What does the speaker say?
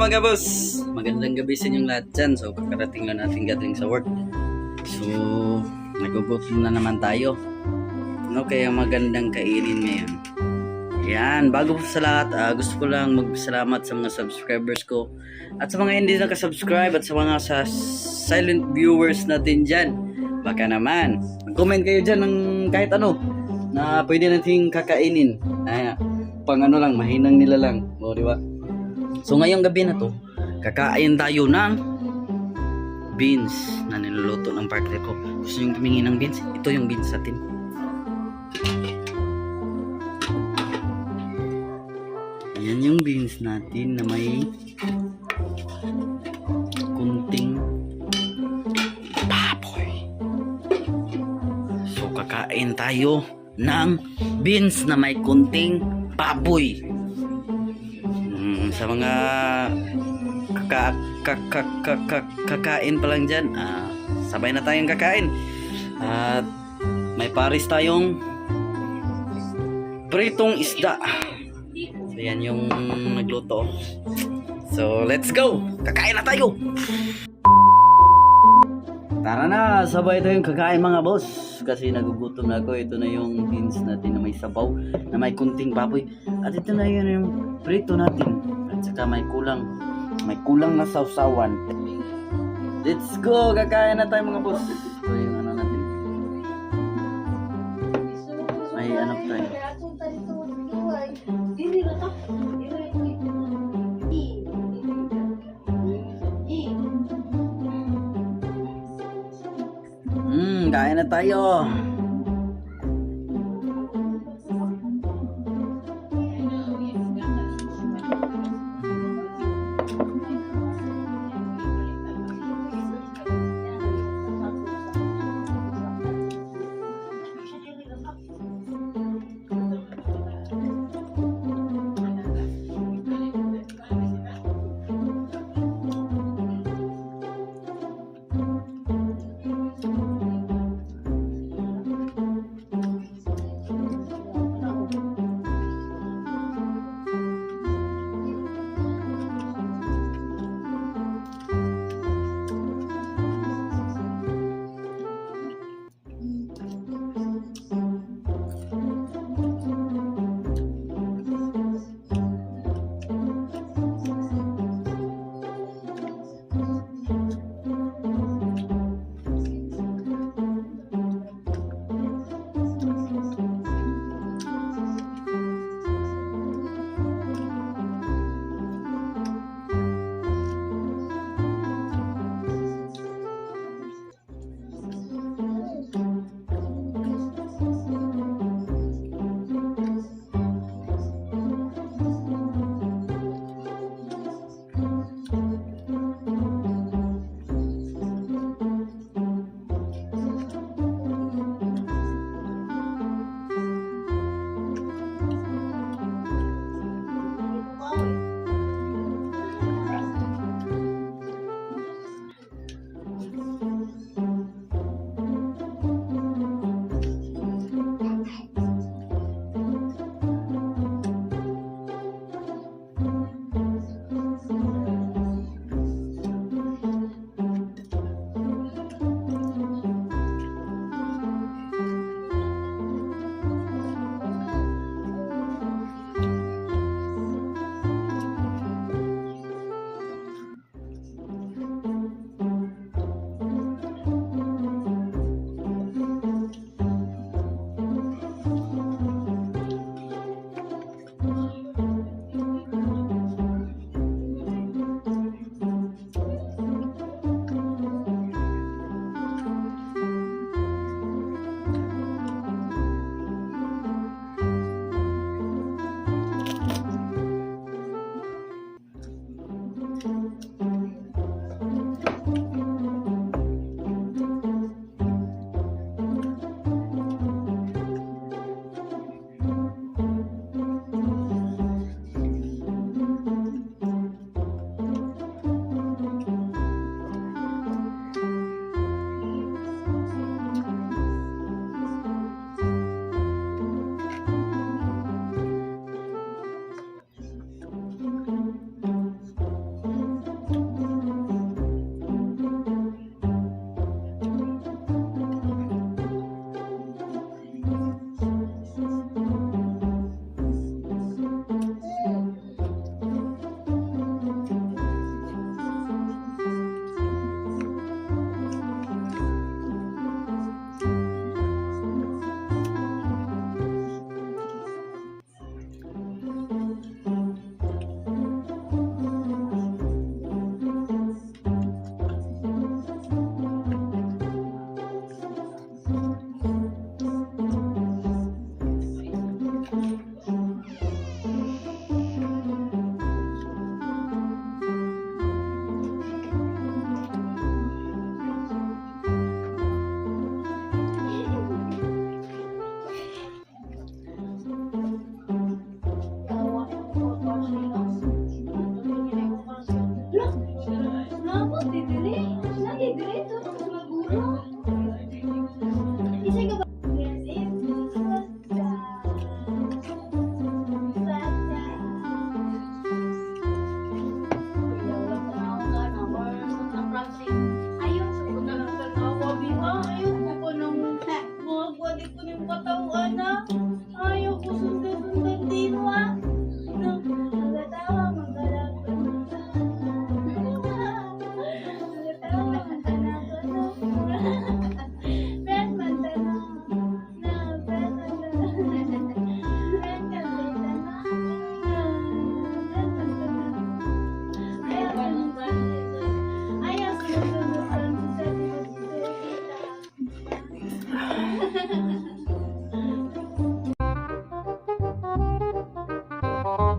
mga boss! Magandang gabi sa inyong lahat dyan. So, kakarating lang natin galing sa work. So, nagugutom na naman tayo. Ano kaya magandang kainin ngayon? Yan, bago po sa lahat, ah, gusto ko lang magpasalamat sa mga subscribers ko at sa mga hindi nakasubscribe at sa mga sa silent viewers natin dyan. Baka naman, mag-comment kayo dyan ng kahit ano na pwede nating kakainin. Ay, pang ano lang, mahinang nila lang. O, di ba? So ngayong gabi na to, kakain tayo ng beans na niluluto ng partner ko. Gusto nyo tumingi ng beans? Ito yung beans natin. Yan yung beans natin na may kunting baboy. So kakain tayo ng beans na may kunting baboy. Mm, sa mga kaka, kaka, kaka, kakain pa lang dyan, ah, sabay na tayong kakain. At may paris tayong pritong isda. So yan yung nagluto. So let's go! Kakain na tayo! Tara na, sabay tayong kakain mga boss. Kasi nagugutom na ako. Ito na yung beans natin na may sabaw, na may kunting baboy. At ito na yun yung prito natin. At may kulang, may kulang na sausawan. Let's go! Kakain na tayo mga boss. Ito yung ano natin. May ano tayo. Hmm, kain na tayo.